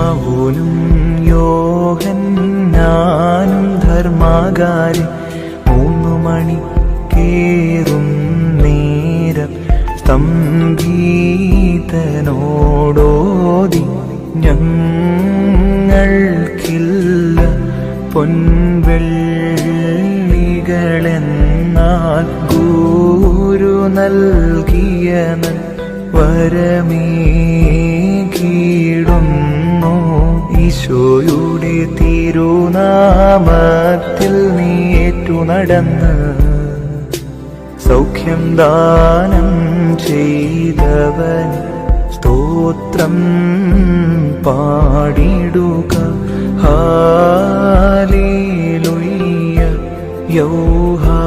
ഷമവോനും യോഹന്നാനും ധർമാകാരി മൂന്നു മണി കേറും നേരം സ്തംഭീതനോടോതി ഞങ്ങൾക്കില്ല പൊൻവെള്ളികളെന്നാൽ ഗുരു നൽകിയ നൽ വരമേകീടുന്നു ഈശോയുടെ തിരുനാമത്തിൽ നീറ്റു നടന്ന് സൗഖ്യം ദാനം ചെയ്തവൻ സ്തോത്രം പാടിടുക. ഹാലേലുയ്യ. യൗഹാലേലുയ്യ